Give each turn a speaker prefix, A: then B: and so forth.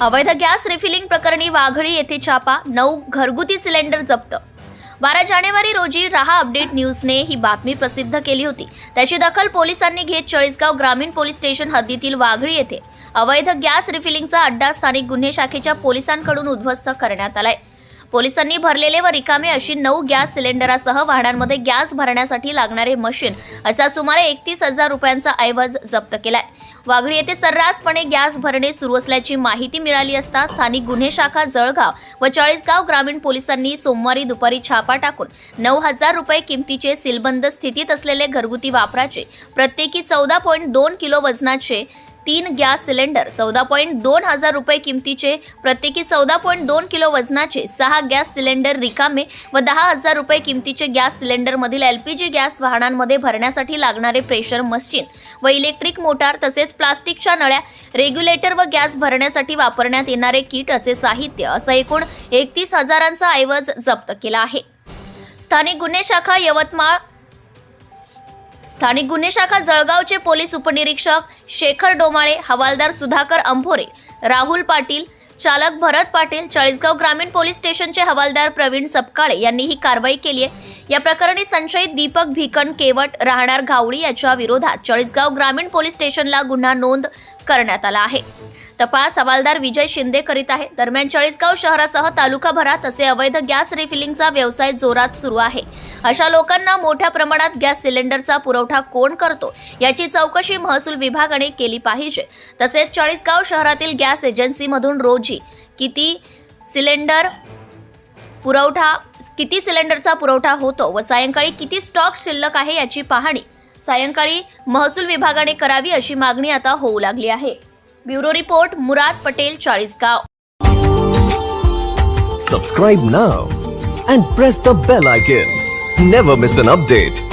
A: अवैध gas refilling प्रकरणी वाघळी येथे छापा नऊ घरगुती सिलेंडर जप्त. बारा जानेवारी रोजी रहा अपडेट न्यूजने ही बातमी प्रसिद्ध केली होती. त्याची दखल पोलिसांनी घेत चाळीसगाव ग्रामीण पोलीस स्टेशन हद्दीतील वाघळी येथे. अवैध गॅस रिफिलिंगचा अड्डा स्थानिक गुन्हे शाखेच्या पोलिसांकडून उद्ध्वस्त करण्यात आलाय. पोलिसांनी भरलेले व रिकामे अशी नऊ गॅस सिलेंडरासह वाहनांमध्ये गॅस भरण्यासाठी लागणारे मशीन असा सुमारे एकतीस हजार रुपयांचा ऐवज जप्त केलाय. वाघळी येथे सर्रासपणे गॅस भरणे सुरू असल्याची माहिती मिळाली असता स्थानिक गुन्हे शाखा जळगाव व चाळीसगाव ग्रामीण पोलिसांनी सोमवारी दुपारी छापा टाकून नऊ हजार रुपये किमतीचे सीलबंद स्थितीत असलेले घरगुती वापराचे प्रत्येकी चौदा पॉईंट दोन किलो वजनाचे तीन गॅस सिलेंडर चौदा पॉईंट दोन हजार रुपये किमतीचे प्रत्येकी चौदा पॉईंट दोन किलो वजनाचे सहा गॅस सिलेंडर रिकामे व दहा हजार रुपये किमतीचे गॅस सिलेंडरमधील एलपीजी गॅस वाहनांमध्ये भरण्यासाठी लागणारे प्रेशर मशीन व इलेक्ट्रिक मोटार तसेच प्लास्टिकच्या नळ्या रेग्युलेटर व गॅस भरण्यासाठी वापरण्यात येणारे किट असे साहित्य असं एकूण एकतीस हजारांचा ऐवज जप्त केला आहे. स्थानिक गुन्हे शाखा यवतमाळ स्थानिक गुन्हे शाखा जळगावचे पोलीस उपनिरीक्षक शेखर डोमाळे हवालदार सुधाकर अंभोरे राहुल पाटील चालक भरत पाटील चाळीसगाव ग्रामीण पोलीस स्टेशनचे हवालदार प्रवीण सपकाळे यांनी ही कारवाई केली आहे. या प्रकरणी संशयित दीपक भिकन केवट राहणार घावळी याच्या विरोधात चाळीसगाव ग्रामीण पोलीस स्टेशनला गुन्हा नोंद करण्यात आला आहे. तपास हवालदार विजय शिंदे करीत आहे. दरम्यान चाळीसगाव शहरासह तालुकाभरात असे अवैध गॅस रिफिलिंगचा व्यवसाय जोरात सुरू आहे. अशा लोकांना मोठ्या प्रमाणात गॅस सिलेंडरचा पुरवठा कोण करतो याची चौकशी महसूल विभागाने केली पाहिजे. तसेच चाळीसगाव शहरातील गॅस एजन्सीमधून रोजी किती सिलेंडर पुरवठा किती सिलेंडरचा पुरवठा होतो व सायंकाळी किती स्टॉक शिल्लक आहे याची पाहणी सायंकाळी महसूल विभागाने करावी अशी मागणी आता होऊ लागली आहे. Bureau report Murad Patel Chalisgaon.
B: Subscribe now and press the bell icon never miss an update